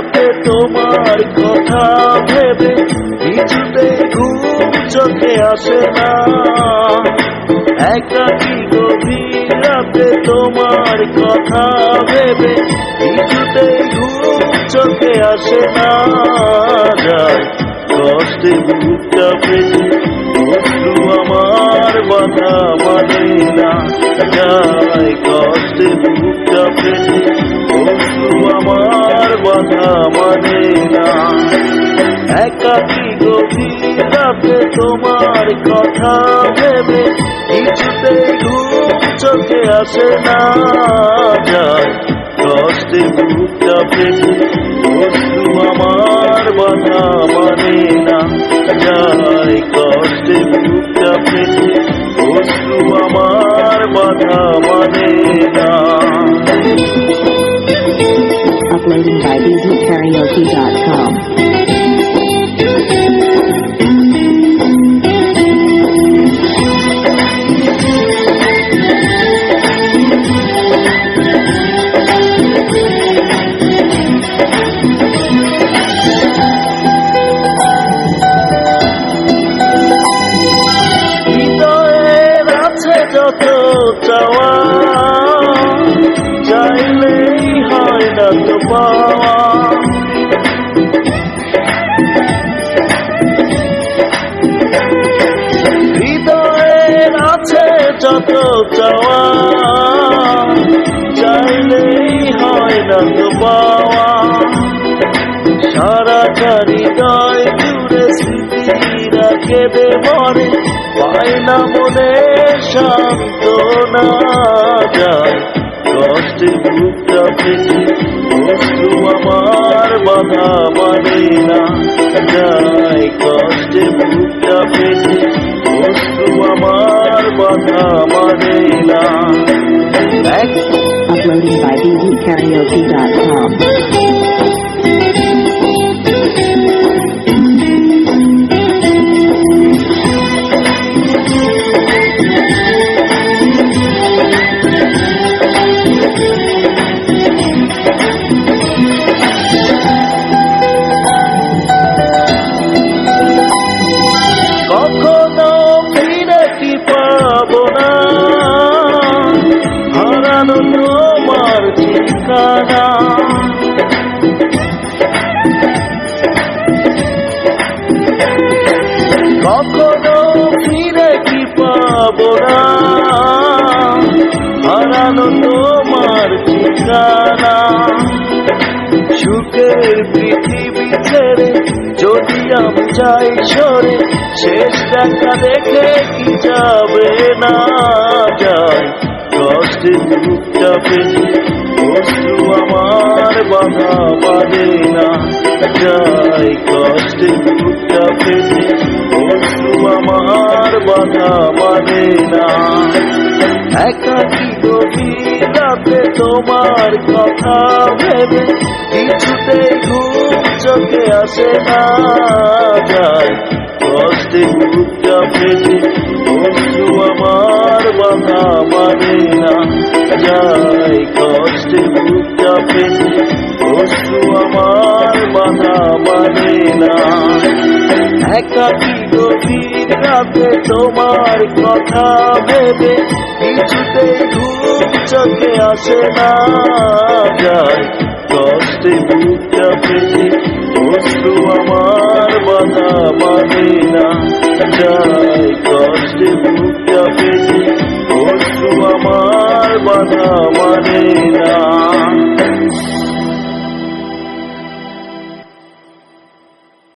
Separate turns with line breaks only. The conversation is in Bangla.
রাতে তোমার কথা ভেবে কিছুতে ঘুম চোখে আসে না। একাকি গভীর রাতে তোমার কথা ভেবে কিছুতে ঘুম চোখে আসে না। যায় কষ্টে বুকটা পেটে অশ্রু আমার বাধা মানে না। যায় কষ্টে অশ্রু বাধা মানে না তোমার কথা ভেবে কিছুতে ঘুম চোখে আসে না যায়। কষ্টে আমার বাধা মানে না কষ্টে আমার বাধা না পাওয়া আছে যত চাওয়া, চাইলেই হয় না তো পাওয়া। সারাটা হৃদয় জুড়ে স্মৃতিরা কেঁদে মরে পায় না মনে শান্ত যায়। বুকটা পেটে অশ্রু আমার বাধা মানে না যায় কষ্টে বুকটা পেটে অশ্রু আমার বাধা মানে না এক
Uploading by BeatKaraoke.com.
হারানো তোমার ঠিকানা? কখনো ফিরে কি পাবো না? হারানো তোমার ঠিকানা। সুখের পৃথিবী ছেড়ে যদি আমি যাই সরে, শেষ দেখা দেখে কি যাবে না যায় বুকটা পেটে অশ্রু আমার বাধা বাঁধে না যায় কষ্টে পেটে অশ্রু আমার বাধা বাঁধে না একাকি রাতে তোমার কথা ভেবে কিছুতেই ঘুম চোখে আসে না যায় কষ্টে বুকটা পেটে অশ্রু আমার বাধা মানে যায় কষ্টে পেটে অশ্রু আমার বাধা মানে না। একাকি গভীর রাতে তোমার কথা ভেবে কিছুতেই ঘুম চোখে আসে না। যায় কষ্টে বুকটা পেটে অশ্রু আমার বাধা মানে না। যায় কষ্টে বুকটা Madina